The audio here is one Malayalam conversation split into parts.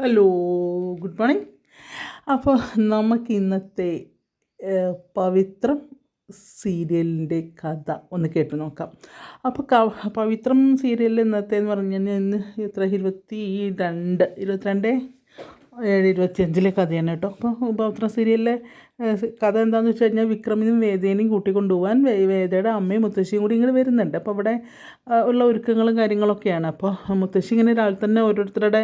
Hello good morning. അപ്പോൾ നമുക്ക് ഇന്നത്തെ പവിത്രം സീരിയലിന്റെ കഥ ഒന്ന് കേട്ട് നോക്കാം. അപ്പോൾ ക പവിത്രം സീരിയലിൽ ഇന്നത്തെ എന്ന് പറഞ്ഞാൽ ഇന്ന് എത്ര? ഇരുപത്തി രണ്ട് ഇരുപത്തിരണ്ട്? ഏഴ് ഇരുപത്തിയഞ്ചിലെ കഥയാണ് കേട്ടോ. അപ്പോൾ പവിത്രം സീരിയലിലെ കഥ എന്താണെന്ന് വെച്ച് കഴിഞ്ഞാൽ വിക്രമിനും വേദേനെയും കൂട്ടിക്കൊണ്ടുപോകാൻ വേ വേദയുടെ അമ്മയും മുത്തശ്ശിയും കൂടി ഇങ്ങനെ വരുന്നുണ്ട്. അപ്പോൾ അവിടെ ഉള്ള ഒരുക്കങ്ങളും കാര്യങ്ങളൊക്കെയാണ്. അപ്പോൾ മുത്തശ്ശി ഇങ്ങനെ രാവിലെ തന്നെ ഓരോരുത്തരുടെ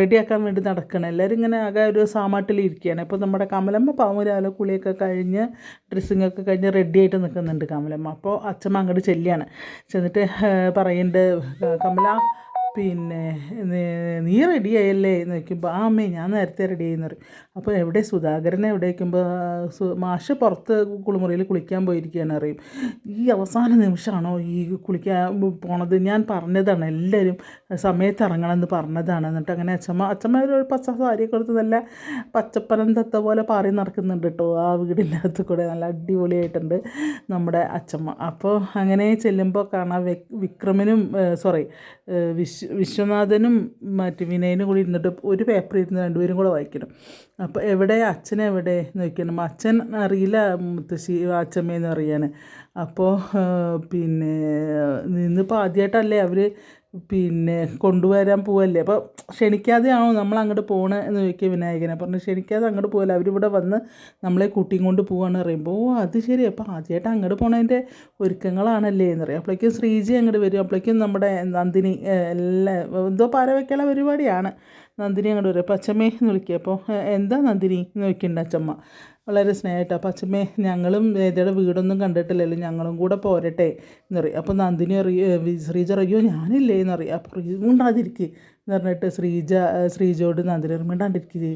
റെഡിയാക്കാൻ വേണ്ടി നടക്കണം. എല്ലാവരും ഇങ്ങനെ ആകെ ഒരു സാമാട്ടിലിരിക്കുകയാണ് അപ്പോൾ നമ്മുടെ കമലമ്മ പാവം കുളിയൊക്കെ കഴിഞ്ഞ് ഡ്രസ്സിങ് ഒക്കെ കഴിഞ്ഞ് റെഡിയായിട്ട് നിൽക്കുന്നുണ്ട് കമലമ്മ. അപ്പോൾ അച്ഛമ്മ അങ്ങോട്ട് ചെല്ലിയാണ് ചെന്നിട്ട് പറയുന്നുണ്ട് കമല പിന്നെ നീ- നീ റെഡി ആയല്ലേ? എന്ന് ചോദിക്കുമ്പോൾ ആ അമ്മേ ഞാൻ നേരത്തെ റെഡി ആയിന്ന് പറയും. അപ്പോൾ എവിടെ സുധാകരനെ എവിടെ വയ്ക്കുമ്പോൾ മാഷ് പുറത്ത് കുളിമുറിയിൽ കുളിക്കാൻ പോയിരിക്കുകയാണ് അറിയും ഈ അവസാന നിമിഷമാണോ ഈ കുളിക്കാൻ പോണത്? ഞാൻ പറഞ്ഞതാണ് എല്ലാവരും സമയത്ത് ഇറങ്ങണം എന്ന് പറഞ്ഞതാണ്. എന്നിട്ട് അങ്ങനെ അച്ഛമ്മ അച്ഛമ്മ ഒരു പച്ച സാരിയൊക്കെ എടുത്ത് നല്ല പച്ചപ്പനം തത്ത പോലെ പാറി നടക്കുന്നുണ്ട് കേട്ടോ ആ വീടിന്റെ അകത്ത് കൂടെ നല്ല അടിപൊളിയായിട്ടുണ്ട് നമ്മുടെ അച്ഛമ്മ. അപ്പോൾ അങ്ങനെ ചെല്ലുമ്പോൾ കാണാം വിക്രമിനും സോറി സോറി വിശ്വ വിശ്വനാഥനും മറ്റു വിനയനും കൂടി ഇരുന്നിട്ട് ഒരു പേപ്പർ ഇരുന്ന് രണ്ടുപേരും കൂടെ വായിക്കണം. അപ്പോൾ എവിടെ അച്ഛൻ എവിടെ എന്ന് ചോദിക്കണം. അച്ഛൻ അറിയില്ല മുത്തശ്ശി അച്ഛമ്മയെന്ന് അറിയാൻ അപ്പോൾ പിന്നെ ഇന്നിപ്പോൾ ആദ്യമായിട്ടല്ലേ അവർ പിന്നെ കൊണ്ടുവരാൻ പോവല്ലേ? അപ്പോൾ ക്ഷണിക്കാതെയാണോ നമ്മൾ അങ്ങോട്ട് പോകണേ എന്ന് ചോദിക്കുക വിനായകനെ പറഞ്ഞു ക്ഷണിക്കാതെ അങ്ങോട്ട് പോകല്ല അവരിവിടെ വന്ന് നമ്മളെ കൂട്ടിയും കൊണ്ട് പോവാന്ന് പറയുമ്പോൾ ഓ അത് ശരി. അപ്പോൾ ആദ്യമായിട്ട് അങ്ങോട്ട് പോണതിന്റെ ഒരുക്കങ്ങളാണല്ലേ? എന്ന് പറയും. അപ്പോഴേക്കും ശ്രീജി അങ്ങോട്ട് വരും. അപ്പോഴേക്കും നമ്മുടെ നന്ദിനി എല്ലാ എന്തോ പാര വയ്ക്കാനുള്ള പരിപാടിയാണ്. നന്ദിനി അങ്ങോട്ട് വരും. അപ്പോൾ അച്ചമ്മേ എന്ന് വിളിക്കുക. അപ്പോൾ എന്താ നന്ദിനി? എന്ന് ചോദിക്കുന്നുണ്ട് അച്ചമ്മ വളരെ സ്നേഹമായിട്ട്. അപ്പോൾ അച്ഛമ്മേ ഞങ്ങളും വേദയുടെ വീടൊന്നും കണ്ടിട്ടില്ലല്ലോ. ഞങ്ങളും കൂടെ പോരട്ടെ എന്ന് പറയും. അപ്പോൾ നന്ദിനി അറിയ ശ്രീജ അറിയോ ഞാനില്ലേ എന്ന് അപ്പോൾ ഉണ്ടാതിരിക്കുക എന്ന് പറഞ്ഞിട്ട് ശ്രീജ ശ്രീജയോട് നന്ദിനി മിണ്ടാണ്ടിരിക്കുക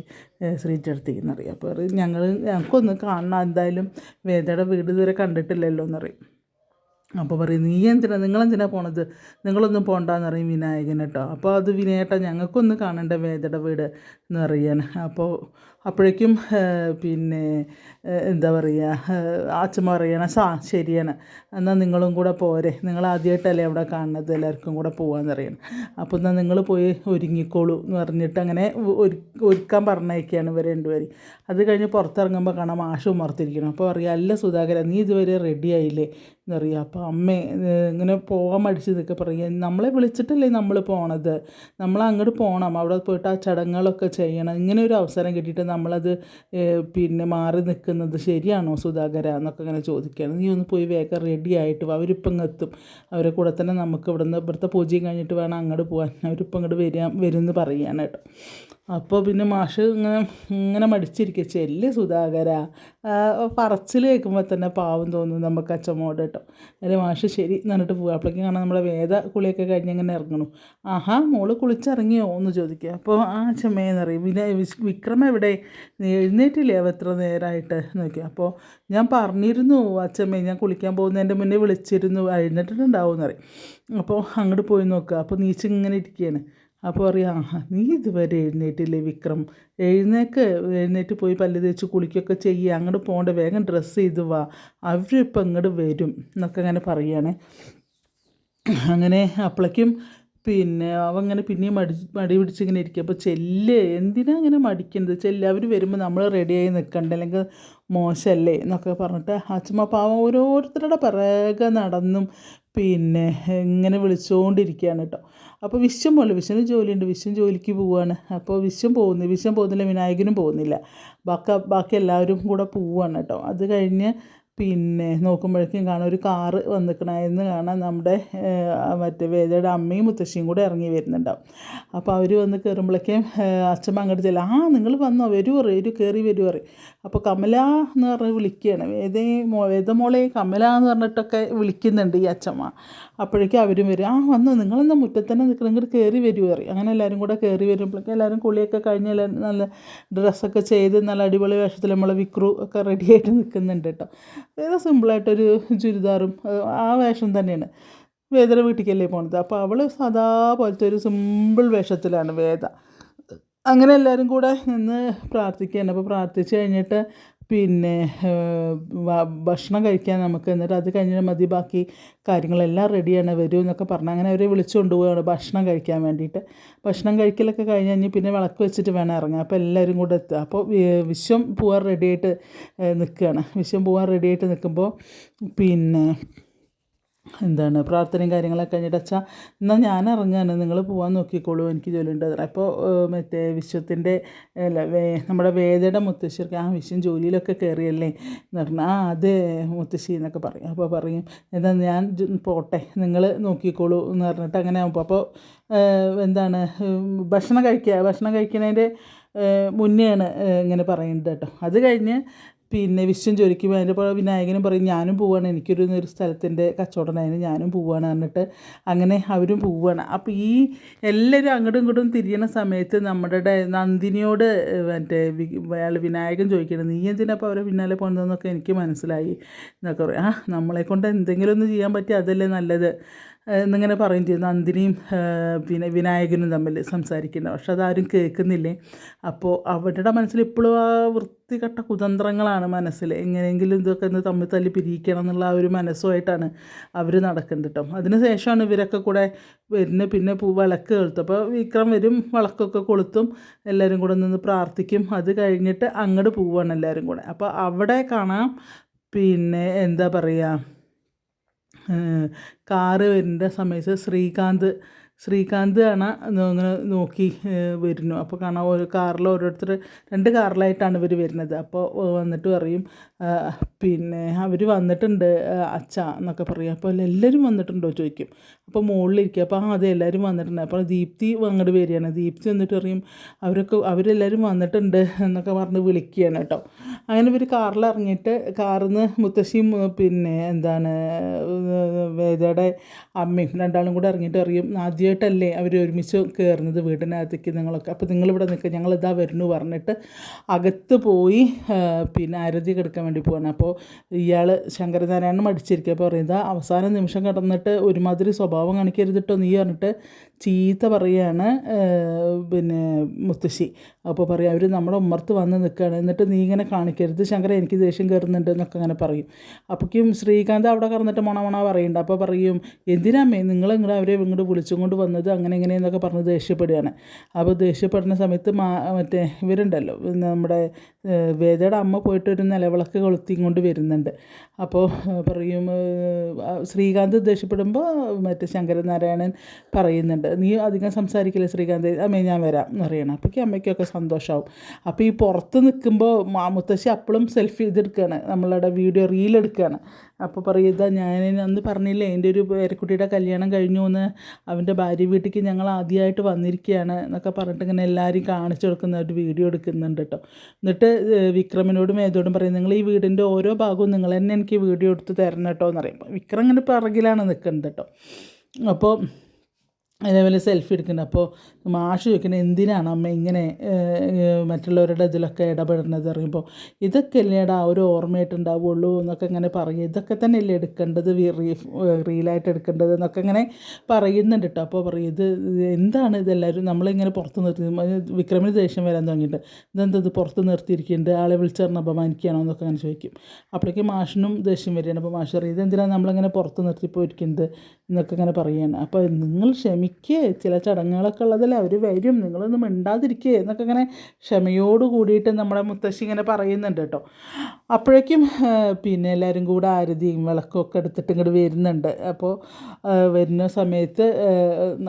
ശ്രീജ അടുത്തേക്ക് എന്നറിയാം അപ്പോൾ ഞങ്ങൾ ഞങ്ങൾക്കൊന്ന് കാണണം. എന്തായാലും വേദയുടെ വീട് ഇതുവരെ കണ്ടിട്ടില്ലല്ലോ എന്നറിയും അപ്പോൾ പറയും നീ എന്തിനാ നിങ്ങളെന്തിനാണ് പോണത്? നിങ്ങളൊന്നും പോകണ്ടെന്ന് പറയും വിനായകൻ കേട്ടോ. അപ്പോൾ അത് വിനയേട്ടാ ഞങ്ങൾക്കൊന്ന് കാണണ്ട വേദയുടെ വീട് എന്ന് പറയാൻ അപ്പോൾ അപ്പോഴേക്കും പിന്നെ എന്താ പറയുക അച്ഛമ്മ പറയണ സാ ശരിയാണ്. എന്നാൽ നിങ്ങളും കൂടെ പോരെ. നിങ്ങൾ ആദ്യമായിട്ടല്ലേ അവിടെ കാണുന്നത്. എല്ലാവർക്കും കൂടെ പോകാമെന്ന് പറയണം. അപ്പോൾ എന്നാൽ നിങ്ങൾ പോയി ഒരുങ്ങിക്കോളൂ എന്ന് പറഞ്ഞിട്ട് അങ്ങനെ ഒരു ഒരുക്കാൻ പറഞ്ഞയക്കുകയാണ് ഇവർ രണ്ടുപേരും. അത് കഴിഞ്ഞ് പുറത്തിറങ്ങുമ്പോൾ കാണാം ആശു ഉമർത്തിരിക്കണം അപ്പോൾ പറയാം അല്ല സുധാകര നീ ഇതുവരെ റെഡി ആയില്ലേ? എന്നറിയാം. അപ്പോൾ അമ്മേ ഇങ്ങനെ പോകാൻ മടിച്ച് പറയുക നമ്മളെ വിളിച്ചിട്ടല്ലേ നമ്മൾ പോണത്? നമ്മൾ അങ്ങോട്ട് പോകണം അവിടെ പോയിട്ട് ആ ചടങ്ങുകളൊക്കെ ചെയ്യണം. ഇങ്ങനെ ഒരു അവസരം കിട്ടിയിട്ട് നമ്മളത് പിന്നെ മാറി നിൽക്കുന്നത് ശരിയാണോ സുധാകര? എന്നൊക്കെ ഇങ്ങനെ ചോദിക്കുകയാണ് നീ ഒന്ന് പോയി വേഗം റെഡി ആയിട്ട് അവരിപ്പം എത്തും. അവരെ കൂടെ തന്നെ നമുക്ക് ഇവിടുന്ന് ഇവിടുത്തെ പൂജയും കഴിഞ്ഞിട്ട് വേണം അങ്ങോട്ട് പോകാൻ അവരിപ്പം ഇങ്ങോട്ട് വരാൻ വരുമെന്ന് പറയുകയാണ് കേട്ടോ. അപ്പോൾ പിന്നെ മാഷ് ഇങ്ങനെ ഇങ്ങനെ മടിച്ചിരിക്കുക ചെല്ലേ സുധാകര. പറച്ചിൽ കേൾക്കുമ്പോൾ തന്നെ പാവം തോന്നും നമുക്ക് അച്ഛമ്മോട് കേട്ടോ. അതിൽ മാഷ് ശരി എന്ന് പറഞ്ഞിട്ട് പോകുക അപ്പോഴേക്കും കാണാൻ നമ്മളെ വേദ കുളിയൊക്കെ കഴിഞ്ഞ് ഇങ്ങനെ ഇറങ്ങണു. ആഹാ മോൾ കുളിച്ചിറങ്ങിയോ എന്ന് ചോദിക്കുക. അപ്പോൾ ആ അച്ഛമ്മയെന്ന് പറയും പിന്നെ വിക്രം എവിടെ? എഴുന്നേറ്റില്ലേ അവ എത്ര നേരമായിട്ട് നോക്കി അപ്പോൾ ഞാൻ പറഞ്ഞിരുന്നു അച്ഛമ്മേ ഞാൻ കുളിക്കാൻ പോകുന്നതിന്റെ മുന്നേ വിളിച്ചിരുന്നു എഴുന്നേറ്റിട്ടുണ്ടാവും എന്ന് പറയും. അപ്പോൾ അങ്ങോട്ട് പോയി നോക്കുക. അപ്പോൾ നീച്ചിങ്ങനെ ഇരിക്കുകയാണ്. അപ്പോൾ അറിയാം നീ ഇതുവരെ എഴുന്നേറ്റില്ലേ വിക്രം? എഴുന്നേക്ക് എഴുന്നേറ്റ് പോയി പല്ല് തേച്ച് കുളിക്കുകയൊക്കെ ചെയ്യുക അങ്ങോട്ട് പോകണ്ട വേഗം ഡ്രസ്സ് ചെയ്ത് വാ അവരിപ്പോൾ ഇങ്ങോട്ട് വരും എന്നൊക്കെ അങ്ങനെ പറയുകയാണ് അങ്ങനെ അപ്പോഴേക്കും പിന്നെ അവ അങ്ങനെ പിന്നെയും മടി മടി പിടിച്ചിങ്ങനെ ഇരിക്കുക അപ്പോൾ ചെല്ല് എന്തിനാ അങ്ങനെ മടിക്കുന്നത് ചെല്ല് അവർ വരുമ്പോൾ നമ്മൾ റെഡിയായി നിൽക്കണ്ട? അല്ലെങ്കിൽ മോശമല്ലേ? എന്നൊക്കെ പറഞ്ഞിട്ട് അച്ഛമ്മ പാവം ഓരോരുത്തരുടെ പിറകെ നടന്നും പിന്നെ ഇങ്ങനെ വിളിച്ചുകൊണ്ടിരിക്കുകയാണ് കേട്ടോ. അപ്പോൾ വിശ്വം പോലെ വിശ്വന് ജോലിയുണ്ട് വിശ്വം ജോലിക്ക് പോവുകയാണ് അപ്പോൾ വിശ്വം പോകുന്നു വിശ്വം പോകുന്നില്ല വിനായകനും പോകുന്നില്ല. ബാക്കി ബാക്കി എല്ലാവരും കൂടെ പോവുകയാണ് കേട്ടോ. അത് കഴിഞ്ഞ് പിന്നെ നോക്കുമ്പോഴേക്കും കാണാം ഒരു കാറ് വന്നിക്കണായിരുന്നു കാണാം. നമ്മുടെ മറ്റേ വേദയുടെ അമ്മയും മുത്തശ്ശിയും കൂടെ ഇറങ്ങി വരുന്നുണ്ടാവും. അപ്പോൾ അവർ വന്ന് കയറുമ്പോഴേക്കും അച്ഛമ്മ അങ്ങോട്ട് ചെല്ലാം ആ നിങ്ങൾ വന്നോ വരൂ ഒരു കയറി വരൂ പറയും. അപ്പോൾ കമല എന്ന് പറഞ്ഞ് വിളിക്കുകയാണ്. വേദേ മോ വേദമോളെ കമല എന്ന് പറഞ്ഞിട്ടൊക്കെ വിളിക്കുന്നുണ്ട് ഈ അച്ഛമ്മ. അപ്പോഴേക്കും അവരും വരും ആ വന്നോ നിങ്ങളെന്താ മുറ്റത്തന്നെ നിൽക്കണം ഇങ്ങോട്ട് കയറി വരൂ പറയും. അങ്ങനെ എല്ലാവരും കൂടെ കയറി വരുമ്പോഴേക്കും എല്ലാവരും കുളിയൊക്കെ കഴിഞ്ഞ് നല്ല ഡ്രസ്സൊക്കെ ചെയ്ത് നല്ല അടിപൊളി വേഷത്തിൽ നമ്മളെ വിക്രു ഒക്കെ റെഡിയായിട്ട് നിൽക്കുന്നുണ്ട് കേട്ടോ. വേറെ സിമ്പിളായിട്ടൊരു ചുരിദാറും ആ വേഷം തന്നെയാണ്. വേദയുടെ വീട്ടിലേക്കല്ലേ പോണത്? അപ്പോൾ അവൾ സദാ പോലത്തെ ഒരു സിമ്പിൾ വേഷത്തിലാണ് വേദ. അങ്ങനെ എല്ലാവരും കൂടെ നിന്ന് പ്രാർത്ഥിക്കുകയാണ്. അപ്പോൾ പ്രാർത്ഥിച്ച് കഴിഞ്ഞിട്ട് പിന്നെ ഭക്ഷണം കഴിക്കാൻ നമുക്ക് എന്നിട്ട് അത് കഴിഞ്ഞാൽ മതി ബാക്കി കാര്യങ്ങളെല്ലാം റെഡിയാണ് വരൂ എന്നൊക്കെ പറഞ്ഞ് അങ്ങനെ അവരെ വിളിച്ചു കൊണ്ടുപോവുകയാണ് ഭക്ഷണം കഴിക്കാൻ വേണ്ടിയിട്ട്. ഭക്ഷണം കഴിക്കലൊക്കെ കഴിഞ്ഞ് കഴിഞ്ഞ് പിന്നെ വിളക്ക് വെച്ചിട്ട് വേണം ഇറങ്ങാൻ. അപ്പോൾ എല്ലാവരും കൂടെ എത്തുക. അപ്പോൾ വിശ്വം പോവാൻ റെഡിയായിട്ട് നിൽക്കുകയാണ്. വിശ്വം പോവാൻ റെഡിയായിട്ട് നിൽക്കുമ്പോൾ പിന്നെ എന്താണ് പ്രാർത്ഥനയും കാര്യങ്ങളൊക്കെ കഴിഞ്ഞിട്ട് അച്ഛാ എന്നാൽ ഞാൻ ഇറങ്ങാണ്. നിങ്ങൾ പോകാൻ നോക്കിക്കോളൂ. എനിക്ക് ജോലി ഉണ്ട് അപ്പോൾ മറ്റേ വിശ്വത്തിന്റെ അല്ല വേ നമ്മുടെ വേദയുടെ മുത്തശ്ശിക്ക് ആ വിശ്വം ജോലിയിലൊക്കെ കയറിയല്ലേ എന്ന് പറഞ്ഞാൽ ആ അതെ മുത്തശ്ശി എന്നൊക്കെ പറയും. അപ്പോൾ പറയും എന്താ ഞാൻ പോട്ടെ നിങ്ങൾ നോക്കിക്കോളൂ എന്ന് പറഞ്ഞിട്ട് അങ്ങനെ ആകുമ്പോൾ അപ്പോൾ എന്താണ് ഭക്ഷണം കഴിക്കുക ഭക്ഷണം കഴിക്കുന്നതിന്റെ മുന്നെയാണ് ഇങ്ങനെ പറയുന്നത് കേട്ടോ. അത് കഴിഞ്ഞ് പിന്നെ വിശ്വം ചോദിക്കുമ്പോൾ അതിന്റെ വിനായകനും പറയും ഞാനും പോവാണ്. എനിക്കൊരു ഒരു സ്ഥലത്തിന്റെ കച്ചവടമായിരുന്നു ഞാനും പോവാണ് എന്നിട്ട് അങ്ങനെ അവരും പോവാണ്. അപ്പോൾ ഈ എല്ലാവരും അങ്ങോട്ടും ഇങ്ങോട്ടും തിരിയണ സമയത്ത് നമ്മുടെ നന്ദിനിയോട് മറ്റേ അയാൾ വിനായകൻ ചോദിക്കണം നീ എന്തിനാ അപ്പോൾ അവരെ പിന്നാലെ പോകുന്നതെന്നൊക്കെ എനിക്ക് മനസ്സിലായി എന്നൊക്കെ പറയും. ആ നമ്മളെ കൊണ്ട് എന്തെങ്കിലും ഒന്ന് ചെയ്യാൻ പറ്റിയ അതല്ലേ നല്ലത്. എന്നിങ്ങനെ പറയും നന്ദിനിയും പിന്നെ വിനായകനും തമ്മിൽ സംസാരിക്കുന്നത്. പക്ഷെ അതാരും കേൾക്കുന്നില്ലേ? അപ്പോൾ അവരുടെ മനസ്സിൽ ഇപ്പോഴും ആ വൃത്തികെട്ട കുതന്ത്രങ്ങളാണ് മനസ്സിൽ. എങ്ങനെയെങ്കിലും ഇതൊക്കെ ഒന്ന് തമ്മിൽ തല്ലി പിരിയിക്കണം എന്നുള്ള ആ ഒരു മനസ്സുമായിട്ടാണ് അവർ നടക്കുന്നത് കേട്ടോ. അതിനുശേഷമാണ് ഇവരൊക്കെ കൂടെ വരുന്ന പിന്നെ പൂ വിളക്ക് കൊളുത്തും. അപ്പോൾ വിക്രം വരും വിളക്കൊക്കെ കൊളുത്തും എല്ലാവരും കൂടെ നിന്ന് പ്രാർത്ഥിക്കും. അത് കഴിഞ്ഞിട്ട് അങ്ങോട്ട് പോവുകയാണ് എല്ലാവരും കൂടെ. അപ്പോൾ അവിടെ കാണാം പിന്നെ എന്താ പറയുക? കാറ് വരുന്ന സമയത്ത് ശ്രീകാന്ത് ശ്രീകാന്ത് ആണ് ഇങ്ങനെ നോക്കി വരുന്നു. അപ്പോൾ കാണാം ഒരു കാറിൽ ഓരോരുത്തർ രണ്ട് കാറിലായിട്ടാണ് ഇവർ വരുന്നത്. അപ്പോൾ വന്നിട്ട് പറയും പിന്നെ അവർ വന്നിട്ടുണ്ട് അച്ഛ എന്നൊക്കെ പറയും. അപ്പോൾ എല്ലാവരും വന്നിട്ടുണ്ടോ ചോദിക്കും. അപ്പോൾ മുകളിലിരിക്കുക അപ്പോൾ ആ അതെ എല്ലാവരും വന്നിട്ടുണ്ട്. അപ്പോൾ ദീപ്തി അങ്ങോട്ട് വരികയാണ്. ദീപ്തി വന്നിട്ട് പറയും അവരൊക്കെ അവരെല്ലാവരും വന്നിട്ടുണ്ട് എന്നൊക്കെ പറഞ്ഞ് വിളിക്കുകയാണ് കേട്ടോ. അങ്ങനെ ഇവർ കാറിൽ ഇറങ്ങിയിട്ട് കാറിൽ നിന്ന് മുത്തശ്ശിയും പിന്നെ എന്താണ് വേദയുടെ അമ്മയും രണ്ടാളും കൂടെ ഇറങ്ങിയിട്ട് അറിയും ആദ്യമായിട്ടല്ലേ അവർ ഒരുമിച്ച് കയറുന്നത് വീടിനകത്തേക്ക് നിങ്ങളൊക്കെ. അപ്പോൾ നിങ്ങളിവിടെ നിൽക്കുക ഞങ്ങളിതാ വരുന്നു പറഞ്ഞിട്ട് അകത്ത് പോയി പിന്നെ അരതി കിടക്കാൻ വേണ്ടി പോവാണ്. അപ്പോൾ ഇയാൾ ശങ്കരനാരായണൻ മടിച്ചിരിക്കുക അപ്പോൾ പറയുന്നത് അവസാന നിമിഷം കിടന്നിട്ട് ഒരുമാതിരി സ്വഭാവം കാണിക്കരുത് കേട്ടോ നീ പറഞ്ഞിട്ട് ചീത്ത പറയാണ് പിന്നെ മുത്തശ്ശി. അപ്പോൾ പറയും അവർ നമ്മുടെ ഉമ്മർത്ത് വന്ന് നിൽക്കുകയാണ് എന്നിട്ട് നീ ഇങ്ങനെ കാണിക്കരുത്. ശങ്കര എനിക്ക് ദേഷ്യം കയറുന്നുണ്ട് എന്നൊക്കെ അങ്ങനെ പറയും. അപ്പോഴേക്കും ശ്രീകാന്ത് അവിടെ കറന്നിട്ട് മണമണ മണ പറയുന്നുണ്ട്. അപ്പോൾ പറയും എന്തിനാമേ നിങ്ങൾ അവരെ ഇങ്ങോട്ട് വിളിച്ചും കൊണ്ട് വന്നത് അങ്ങനെ ഇങ്ങനെയെന്നൊക്കെ പറഞ്ഞ് ദേഷ്യപ്പെടുകയാണ്. അപ്പോൾ ദേഷ്യപ്പെടുന്ന സമയത്ത് മാ മറ്റേ ഇവരുണ്ടല്ലോ നമ്മുടെ വേദയുടെ അമ്മ പോയിട്ട് ഒരു നിലവിളക്ക് കൊളുത്തിയും കൊണ്ട് വരുന്നുണ്ട്. അപ്പോൾ പറയും ശ്രീകാന്ത് ദേഷ്യപ്പെടുമ്പോൾ മറ്റേ ശങ്കരനാരായണൻ പറയുന്നുണ്ട് നീ അധികം സംസാരിക്കില്ല ശ്രീകാന്ത്? അമ്മേ ഞാൻ വരാം എന്ന് പറയണം. അപ്പോഴേക്കും അമ്മയ്ക്കൊക്കെ സന്തോഷമാവും. അപ്പോൾ ഈ പുറത്ത് നിൽക്കുമ്പോൾ മുത്തശ്ശി അപ്പോഴും സെൽഫി ഇതെടുക്കുകയാണ് നമ്മളുടെ വീഡിയോ റീൽ എടുക്കുകയാണ് അപ്പോൾ പറയും ഇതാ ഞാൻ അന്ന് പറഞ്ഞില്ലേ എന്റെ ഒരു പേരക്കുട്ടിയുടെ കല്യാണം കഴിഞ്ഞു എന്ന്. അവന്റെ ഭാര്യ വീട്ടിലേക്ക് ഞങ്ങൾ ആദ്യമായിട്ട് വന്നിരിക്കുകയാണ് എന്നൊക്കെ പറഞ്ഞിട്ട് ഇങ്ങനെ എല്ലാവരും കാണിച്ചു കൊടുക്കുന്ന ഒരു വീഡിയോ എടുക്കുന്നുണ്ട് കേട്ടോ എന്നിട്ട് വിക്രമിനോടും ഏതോടും പറയും നിങ്ങൾ ഈ വീടിന്റെ ഓരോ ഭാഗവും നിങ്ങൾ തന്നെ എനിക്ക് വീഡിയോ എടുത്ത് തരണം കേട്ടോ എന്ന് പറയും. വിക്രം ഇങ്ങനെ പിറകിലാണ് നിൽക്കുന്നത് കേട്ടോ അപ്പോൾ അതേപോലെ സെൽഫി എടുക്കുന്നുണ്ട്. അപ്പോൾ മാഷ് ചോദിക്കുന്നത് എന്തിനാണ് അമ്മ ഇങ്ങനെ മറ്റുള്ളവരുടെ ഇതിലൊക്കെ ഇടപെടുന്നത്? പറയുമ്പോൾ ഇതൊക്കെ അല്ലേടാ ഒരു ഓർമ്മയായിട്ടുണ്ടാവുള്ളൂ എന്നൊക്കെ ഇങ്ങനെ പറയും. ഇതൊക്കെ തന്നെയല്ലേ എടുക്കേണ്ടത്? റീലായിട്ട് എടുക്കേണ്ടത്? എന്നൊക്കെ ഇങ്ങനെ പറയുന്നുണ്ട് കേട്ടോ അപ്പോൾ പറയും ഇത് എന്താണ് ഇതെല്ലാവരും നമ്മളിങ്ങനെ പുറത്ത് നിർത്തി വിക്രമിന് ദേഷ്യം വരാൻ തുടങ്ങിയിട്ട് ഇതെന്താ ഇത് പുറത്ത് നിർത്തിയിരിക്കുന്നുണ്ട് ആളെ വിളിച്ചറിഞ്ഞ അപമാനിക്കുകയാണോ? എന്നൊക്കെ അങ്ങനെ ചോദിക്കും. അപ്പോഴേക്കും മാഷിനും ദേഷ്യം വരികയാണ്. അപ്പോൾ മാഷ് പറയും ഇതെന്തിനാണ് നമ്മളിങ്ങനെ പുറത്ത് നിർത്തി പോയിരിക്കുന്നത് എന്നൊക്കെ ഇങ്ങനെ പറയുകയാണ് അപ്പോൾ നിങ്ങൾ ക്ഷമിക്കുക ചില ചടങ്ങുകളൊക്കെ ഉള്ളതല്ലേ അവർ വരും. നിങ്ങളൊന്നും മിണ്ടാതിരിക്കുക എന്നൊക്കെ ഇങ്ങനെ ക്ഷമയോട് കൂടിയിട്ട് നമ്മുടെ മുത്തശ്ശി ഇങ്ങനെ പറയുന്നുണ്ട് കേട്ടോ. അപ്പോഴേക്കും പിന്നെ എല്ലാവരും കൂടെ ആരതിയും വിളക്കൊക്കെ എടുത്തിട്ട് ഇങ്ങോട്ട് വരുന്നുണ്ട്. അപ്പോൾ വരുന്ന സമയത്ത്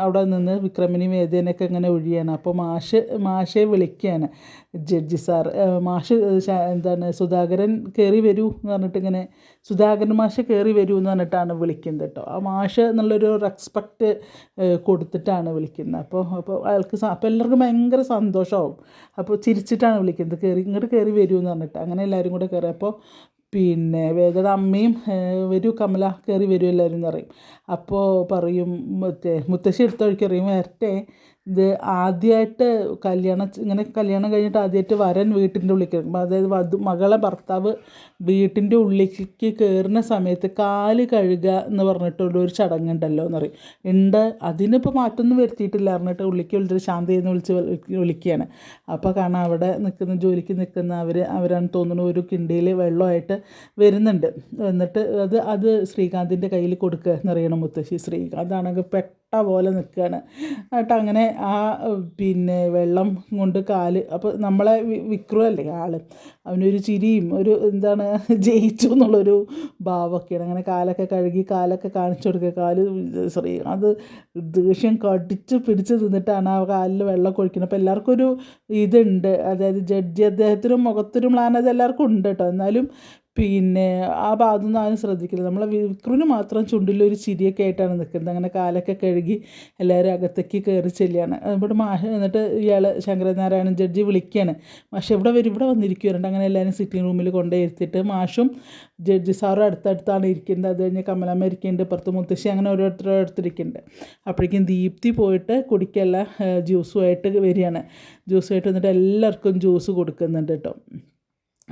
അവിടെ നിന്ന് വിക്രമിനി വേദേനൊക്കെ ഇങ്ങനെ ഒഴിയാണ്. അപ്പോൾ മാഷ് മാഷെ വിളിക്കുകയാണ്. ജഡ്ജി സാർ മാഷ് എന്താണ് സുധാകരൻ കയറി വരൂ എന്ന് പറഞ്ഞിട്ട് ഇങ്ങനെ സുധാകരൻ മാഷ് കയറി വരൂ എന്ന് പറഞ്ഞിട്ടാണ് വിളിക്കുന്നത് കേട്ടോ. ആ മാഷ് എന്നുള്ളൊരു റെസ്പെക്റ്റ് കൊടുത്തിട്ടാണ് വിളിക്കുന്നത്. അപ്പോൾ അപ്പോൾ അയാൾക്ക് അപ്പോൾ എല്ലാവർക്കും ഭയങ്കര സന്തോഷമാവും. അപ്പോൾ ചിരിച്ചിട്ടാണ് വിളിക്കുന്നത്. കയറി ഇങ്ങോട്ട് കയറി വരൂ എന്ന് പറഞ്ഞിട്ട്. അങ്ങനെ എല്ലാവരും കൂടെ കയറി അപ്പോൾ പിന്നെ വേദയുടെ അമ്മയും വരൂ കമല കയറി വരൂ എല്ലാവരും എന്ന് പറയും. അപ്പോൾ പറയും മറ്റേ മുത്തശ്ശി എടുത്ത വഴിക്ക് വരട്ടെ ഇത് ആദ്യമായിട്ട് കല്യാണം ഇങ്ങനെ കല്യാണം കഴിഞ്ഞിട്ട് ആദ്യമായിട്ട് വരൻ വീട്ടിന്റെ ഉള്ളിൽ കയറും അതായത് വധു മകളെ ഭർത്താവ് വീട്ടിന്റെ ഉള്ളിലേക്ക് കയറുന്ന സമയത്ത് കാൽ കഴുകുക എന്ന് പറഞ്ഞിട്ടുള്ള ഒരു ചടങ്ങുണ്ടല്ലോ എന്ന് പറയും. ഉണ്ട് അതിനിപ്പോൾ മാറ്റമൊന്നും വരുത്തിയിട്ടില്ല പറഞ്ഞിട്ട് ഉള്ളിക്ക് വിളിച്ചിട്ട് ശാന്തി എന്ന് വിളിച്ച് വിളിക്കുകയാണ്. അപ്പോൾ കാണാം അവിടെ നിൽക്കുന്ന ജോലിക്ക് നിൽക്കുന്ന അവർ അവരാണ് തോന്നുന്നു ഒരു കിണ്ടിയിൽ വെള്ളമായിട്ട് വരുന്നുണ്ട്. എന്നിട്ട് അത് അത് ശ്രീകാന്തിന്റെ കയ്യിൽ കൊടുക്കുക എന്നറിയണം മുത്തശ്ശി. ശ്രീകാന്താണെങ്കിൽ പെട്ടെന്ന് കട്ട പോലെ നിൽക്കുകയാണ് എന്നിട്ട് അങ്ങനെ ആ പിന്നെ വെള്ളം കൊണ്ട് കാൽ അപ്പോൾ നമ്മളെ വിക്രുവല്ലേ ആൾ അവനൊരു ചിരിയും ഒരു എന്താണ് ജയിച്ചു എന്നുള്ളൊരു ഭാവമൊക്കെയാണ് അങ്ങനെ കാലൊക്കെ കഴുകി കാലൊക്കെ കാണിച്ചു കൊടുക്കുക. കാൽ സോറി അത് ദേഷ്യം കടിച്ച് പിടിച്ച് തിന്നിട്ടാണ് ആ കാലിൽ വെള്ളം കൊഴിക്കുന്നത് അപ്പോൾ എല്ലാവർക്കും ഒരു ഇതുണ്ട്. അതായത് ജഡ്ജി അദ്ദേഹത്തിനും മുഖത്തൊരു മ്ലാനത എല്ലാവർക്കും ഉണ്ട് കേട്ടോ എന്നാലും പിന്നെ ആ ഭാഗത്തൊന്നും ആരും ശ്രദ്ധിക്കില്ല. നമ്മളെ വിക്രുവിന് മാത്രം ചുണ്ടിലൊരു ചിരിയൊക്കെ ആയിട്ടാണ് നിൽക്കുന്നത്. അങ്ങനെ കാലൊക്കെ കഴുകി എല്ലാവരും അകത്തേക്ക് കയറി ചെല്ലുകയാണ്. ഇവിടെ മാഷ എന്നിട്ട് ഇയാൾ ശങ്കരനാരായണൻ ജഡ്ജി വിളിക്കുകയാണ്. മാഷ് എവിടെ വരും? ഇവിടെ വന്നിരിക്കുന്നുണ്ട് അങ്ങനെ എല്ലാവരും സിറ്റിംഗ് റൂമിൽ കൊണ്ടുപോയി ഇരുത്തിയിട്ട് മാഷും ജഡ്ജി സാറും അടുത്തടുത്താണ് ഇരിക്കുന്നത്. അത് കഴിഞ്ഞ് കമലമ്മ ഇരിക്കുന്നുണ്ട്. പുറത്ത് മുത്തശ്ശി അങ്ങനെ ഓരോരുത്തരും അടുത്തിരിക്കുന്നുണ്ട്. അപ്പോഴേക്കും ദീപ്തി പോയിട്ട് കുടിക്കല്ല ജ്യൂസുമായിട്ട് വരികയാണ്. ജ്യൂസുമായിട്ട് വന്നിട്ട് എല്ലാവർക്കും ജ്യൂസ് കൊടുക്കുന്നുണ്ട് കേട്ടോ.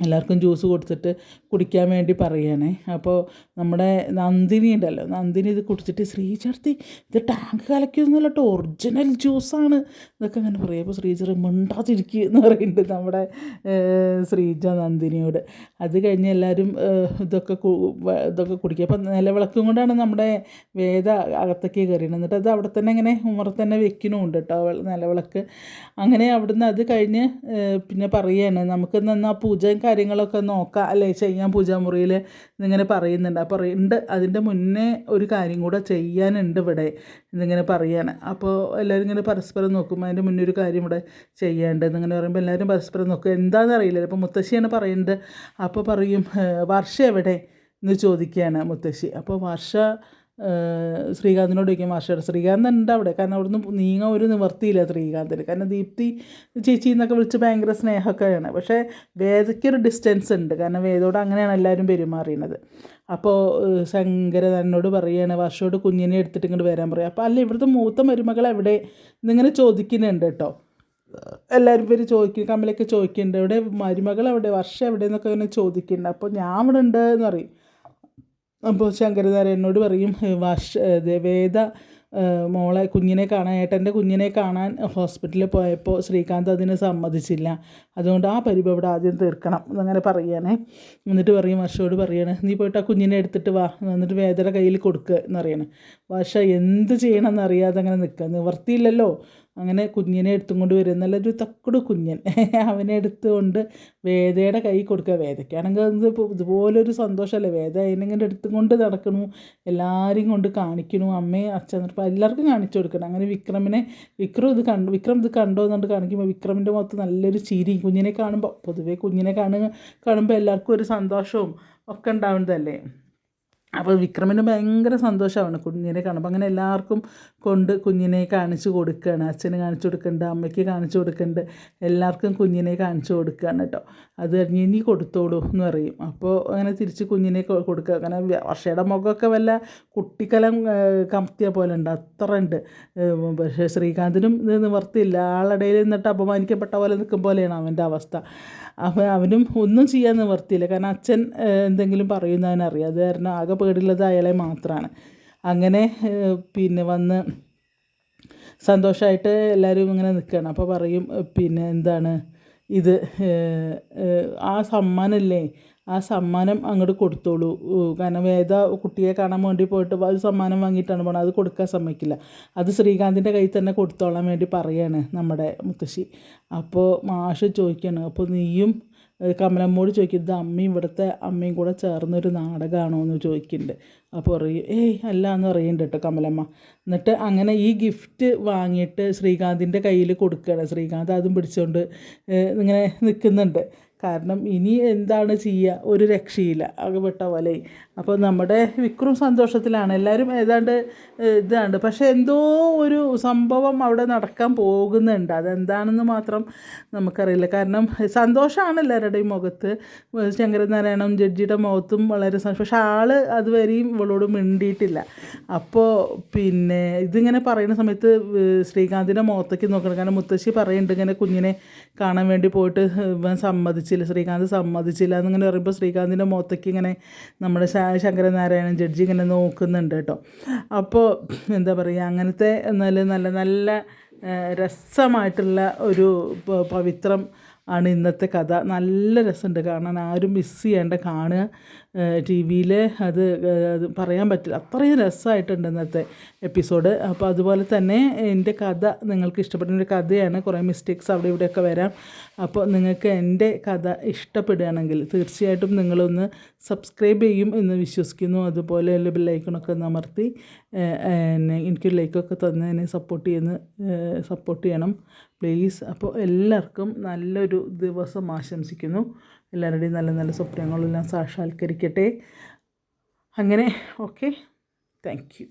എല്ലാവർക്കും ജ്യൂസ് കൊടുത്തിട്ട് കുടിക്കാൻ വേണ്ടി പറയുകയാണേ. അപ്പോൾ നമ്മുടെ നന്ദിനി ഉണ്ടല്ലോ. നന്ദിനി ഇത് കുടിച്ചിട്ട് ശ്രീചേർത്തി ഇത് ടാങ്ക് കലക്കിയൊന്നുമല്ല കേട്ടോ. ഒറിജിനൽ ജ്യൂസാണ് ഇതൊക്കെ അങ്ങനെ പറയും. അപ്പോൾ ശ്രീചർ മിണ്ടാതിരിക്കുക എന്ന് പറയുന്നുണ്ട് നമ്മുടെ ശ്രീജ നന്ദിനിയോട്. അത് കഴിഞ്ഞ് എല്ലാവരും ഇതൊക്കെ ഇതൊക്കെ കുടിക്കുക. അപ്പം നിലവിളക്കും കൊണ്ടാണ് നമ്മുടെ വേദ അകത്തേക്ക് കയറിയത്. എന്നിട്ട് അത് അവിടെ തന്നെ ഇങ്ങനെ ഉമ്മറ തന്നെ വെക്കണമുണ്ട് കേട്ടോ നിലവിളക്ക്. അങ്ങനെ അവിടുന്ന് അത് കഴിഞ്ഞ് പിന്നെ പറയുകയാണ്. നമുക്ക് എന്നാൽ പൂജ കാര്യങ്ങളൊക്കെ നോക്കുക അല്ലേ? ചെയ്യാൻ പൂജാമുറിയിൽ എന്നിങ്ങനെ പറയുന്നുണ്ട്. അപ്പോൾ ഉണ്ട്. അതിന്റെ മുന്നേ ഒരു കാര്യം കൂടെ ചെയ്യാനുണ്ട് ഇവിടെ എന്നിങ്ങനെ പറയാണ്. അപ്പോൾ എല്ലാവരും ഇങ്ങനെ പരസ്പരം നോക്കും. അതിന്റെ മുന്നേ ഒരു കാര്യം ഇവിടെ ചെയ്യാണ്ട് എന്നിങ്ങനെ പറയുമ്പോൾ എല്ലാവരും പരസ്പരം നോക്കും. എന്താണെന്ന് അറിയില്ല. ഇപ്പോൾ മുത്തശ്ശിയാണ് പറയുന്നത് അപ്പോൾ പറയും വർഷ എവിടെ? എന്ന് ചോദിക്കുകയാണ് മുത്തശ്ശി. അപ്പോൾ വർഷ ശ്രീകാന്തിനോട് ചോദിക്കും മാഷർ ശ്രീകാന്ത് ഉണ്ട് അവിടെ? കാരണം അവിടുന്ന് നീങ്ങാൻ ഒരു നിവർത്തിയില്ല ശ്രീകാന്തിന്. കാരണം ദീപ്തി ചേച്ചി എന്നൊക്കെ വിളിച്ച് ഭയങ്കര സ്നേഹമൊക്കെയാണ്. പക്ഷേ വേദയ്ക്കൊരു ഡിസ്റ്റൻസ് ഉണ്ട്. കാരണം വേദോട് അങ്ങനെയാണ് എല്ലാവരും പെരുമാറിയണത് അപ്പോൾ ശങ്കര തന്നോട് പറയുകയാണ് വർഷോട് കുഞ്ഞിനെ എടുത്തിട്ട് ഇങ്ങോട്ട് വരാൻ പറയും. അപ്പോൾ അല്ല ഇവിടുത്തെ മൂത്ത മരുമകൾ എവിടെ? എന്നിങ്ങനെ ചോദിക്കുന്നുണ്ട് കേട്ടോ. എല്ലാവരും പേര് ചോദിക്കും കമ്മലൊക്കെ ചോദിക്കുന്നുണ്ട്. എവിടെ? മരുമകൾ എവിടെ? വർഷം എവിടെ എന്നൊക്കെ ഇങ്ങനെ ചോദിക്കുന്നുണ്ട്. അപ്പോൾ ഞാൻ ഇവിടെ ഉണ്ട് എന്ന് പറയും. അപ്പോൾ ശങ്കരനാരായണനോട് പറയും വർഷ വേദ മോളെ കുഞ്ഞിനെ കാണാൻ ഏട്ടന്റെ കുഞ്ഞിനെ കാണാൻ ഹോസ്പിറ്റലിൽ പോയപ്പോൾ ശ്രീകാന്ത് അതിനെ സമ്മതിച്ചില്ല. അതുകൊണ്ട് ആ പരിപ അവിടെ ആദ്യം തീർക്കണം. എന്നങ്ങനെ പറയുകയാണേ എന്നിട്ട് പറയും വർഷയോട് പറയണേ നീ പോയിട്ട് ആ കുഞ്ഞിനെ എടുത്തിട്ട് വാ എന്നിട്ട് വേദന കയ്യിൽ കൊടുക്കുക എന്ന് പറയണേ വർഷ എന്ത് ചെയ്യണമെന്ന് അറിയാതെ അങ്ങനെ നിൽക്കുക നിവർത്തിയില്ലല്ലോ. അങ്ങനെ കുഞ്ഞിനെ എടുത്തും കൊണ്ട് വരും. നല്ലൊരു തക്കുട് കുഞ്ഞൻ. അവനെ എടുത്തുകൊണ്ട് വേദയുടെ കൈ കൊടുക്കുക. വേദയ്ക്കാണെങ്കിൽ അത് ഇതുപോലൊരു സന്തോഷമല്ലേ? വേദ അതിനെങ്ങനെ എടുത്തും കൊണ്ട് നടക്കണു. എല്ലാവരെയും കൊണ്ട് കാണിക്കണു. അമ്മയും അച്ഛൻ എല്ലാവർക്കും കാണിച്ചു കൊടുക്കണം. അങ്ങനെ വിക്രമിനെ വിക്രം ഇത് കണ്ടു വിക്രം ഇത് കണ്ടോ എന്നുകൊണ്ട് കാണിക്കുമ്പോൾ വിക്രമിന്റെ മുഖത്ത് നല്ലൊരു ചിരി. കുഞ്ഞിനെ കാണുമ്പോൾ പൊതുവേ കുഞ്ഞിനെ കാണുക കാണുമ്പോൾ എല്ലാവർക്കും ഒരു സന്തോഷവും ഒക്കെ ഉണ്ടാവുന്നതല്ലേ? അപ്പോൾ വിക്രമിന് ഭയങ്കര സന്തോഷമാണ്. കുഞ്ഞിനെ കാണുമ്പോൾ അങ്ങനെ എല്ലാവർക്കും കൊണ്ട് കുഞ്ഞിനെ കാണിച്ചു കൊടുക്കുകയാണ്. അച്ഛന് കാണിച്ചു കൊടുക്കുന്നുണ്ട് അമ്മയ്ക്ക് കാണിച്ചു കൊടുക്കുന്നുണ്ട്. എല്ലാവർക്കും കുഞ്ഞിനെ കാണിച്ചു കൊടുക്കുകയാണ് കേട്ടോ. അത് കഴിഞ്ഞ് ഇനി കൊടുത്തോളൂ എന്ന് പറയും. അപ്പോൾ അങ്ങനെ തിരിച്ച് കുഞ്ഞിനെ കൊടുക്കുക. അങ്ങനെ വർഷയുടെ മുഖമൊക്കെ വല്ല കുട്ടിക്കലം കമത്തിയ പോലെ ഉണ്ട്. അത്ര ഉണ്ട്. പക്ഷേ ശ്രീകാന്തിനും ഇത് നിവർത്തിയില്ല. ആളിടയിൽ നിന്നിട്ട് അപമാനിക്കപ്പെട്ട പോലെ നിൽക്കും പോലെയാണ് അവന്റെ അവസ്ഥ. അപ്പോൾ അവനും ഒന്നും ചെയ്യാൻ നിവർത്തിയില്ല. കാരണം അച്ഛൻ എന്തെങ്കിലും പറയുന്നതിനറിയാം. അത് കാരണം ആകെ പേടിയുള്ളത് അയാളെ മാത്രമാണ് അങ്ങനെ പിന്നെ വന്ന് സന്തോഷമായിട്ട് എല്ലാവരും ഇങ്ങനെ നിൽക്കുകയാണ് അപ്പോൾ പറയും പിന്നെ എന്താണ് ഇത് ആ സമ്മാനമല്ലേ? ആ സമ്മാനം അങ്ങോട്ട് കൊടുത്തോളൂ. കാരണം വേദ കുട്ടിയെ കാണാൻ വേണ്ടി പോയിട്ട് അത് സമ്മാനം വാങ്ങിയിട്ടാണ് പോണത്. അത് കൊടുക്കാൻ സമ്മതിക്കില്ല. അത് ശ്രീകാന്തിന്റെ കയ്യിൽ തന്നെ കൊടുത്തോളാൻ വേണ്ടി പറയാണ് നമ്മുടെ മുത്തശ്ശി. അപ്പോൾ മാഷ് ചോദിക്കുകയാണ് അപ്പോൾ നീയും കമലമ്മോട് ചോദിക്കുന്നത് അമ്മയും ഇവിടുത്തെ അമ്മയും കൂടെ ചേർന്നൊരു നാടകമാണോ എന്ന് ചോദിക്കുന്നുണ്ട് അപ്പോൾ പറയും ഏയ് അല്ല എന്ന് പറയുന്നുണ്ട് കേട്ടോ കമലമ്മ. എന്നിട്ട് അങ്ങനെ ഈ ഗിഫ്റ്റ് വാങ്ങിയിട്ട് ശ്രീകാന്തിന്റെ കയ്യിൽ കൊടുക്കുകയാണ് ശ്രീകാന്ത് അതും പിടിച്ചുകൊണ്ട് ഇങ്ങനെ നിൽക്കുന്നുണ്ട് കാരണം ഇനി എന്താണ് ചെയ്യുക ഒരു രക്ഷയില്ല. അകപ്പെട്ട പോലെ. അപ്പോൾ നമ്മുടെ വിക്രം സന്തോഷത്തിലാണ്. എല്ലാവരും ഏതാണ്ട് ഇതാണ്. പക്ഷേ എന്തോ ഒരു സംഭവം അവിടെ നടക്കാൻ പോകുന്നുണ്ട്. അതെന്താണെന്ന് മാത്രം നമുക്കറിയില്ല. കാരണം സന്തോഷമാണ് എല്ലാവരുടെയും മുഖത്ത്. ശങ്കരനാരായണൻ ജഡ്ജിയുടെ മുഖത്തും വളരെ സന്തോഷം. പക്ഷേ ആൾ അതുവരെയും ഇവളോട് മിണ്ടിയിട്ടില്ല. അപ്പോൾ പിന്നെ ഇതിങ്ങനെ പറയുന്ന സമയത്ത് ശ്രീകാന്തിന്റെ മുഖത്തേക്ക് നോക്കണം. കാരണം മുത്തശ്ശി പറയുന്നുണ്ട് ഇങ്ങനെ കുഞ്ഞിനെ കാണാൻ വേണ്ടി പോയിട്ട് ഇവൻ സമ്മതിച്ചില്ല ശ്രീകാന്ത് സമ്മതിച്ചില്ല എന്നിങ്ങനെ പറയുമ്പോൾ ശ്രീകാന്തിന്റെ മുഖത്തേക്ക് ഇങ്ങനെ നമ്മുടെ ശങ്കരനാരായണൻ ജഡ്ജി ഇങ്ങനെ നോക്കുന്നുണ്ട് കേട്ടോ. അപ്പോൾ എന്താ പറയുക അങ്ങനത്തെ നല്ല നല്ല നല്ല രസമായിട്ടുള്ള ഒരു പവിത്രം ആണ് ഇന്നത്തെ കഥ. നല്ല രസമുണ്ട് കാണാൻ. ആരും മിസ് ചെയ്യേണ്ട. കാണുക. ടി വിയിൽ അത് അത് പറയാൻ പറ്റില്ല. അത്രയും രസമായിട്ടുണ്ട് ഇന്നത്തെ എപ്പിസോഡ്. അപ്പോൾ അതുപോലെ തന്നെ എന്റെ കഥ നിങ്ങൾക്ക് ഇഷ്ടപ്പെടുന്ന ഒരു കഥയാണ്. കുറേ മിസ്റ്റേക്സ് അവിടെ ഇവിടെയൊക്കെ വരാം. അപ്പോൾ നിങ്ങൾക്ക് എന്റെ കഥ ഇഷ്ടപ്പെടുകയാണെങ്കിൽ തീർച്ചയായിട്ടും നിങ്ങളൊന്ന് സബ്സ്ക്രൈബ് ചെയ്യും എന്ന് വിശ്വസിക്കുന്നു. അതുപോലെ ബെല്ലൈക്കണൊക്കെ ഒന്ന് അമർത്തി എനിക്ക് ലൈക്കൊക്കെ തന്ന് എന്നെ സപ്പോർട്ട് ചെയ്യുന്ന സപ്പോർട്ട് ചെയ്യണം. പ്ലീസ് അപ്പോൾ എല്ലാവർക്കും നല്ലൊരു ദിവസം ആശംസിക്കുന്നു. എല്ലാവരുടെയും നല്ല നല്ല സ്വപ്നങ്ങളെല്ലാം സാക്ഷാത്കരിക്കട്ടെ. അങ്ങനെ ഓക്കെ താങ്ക് യു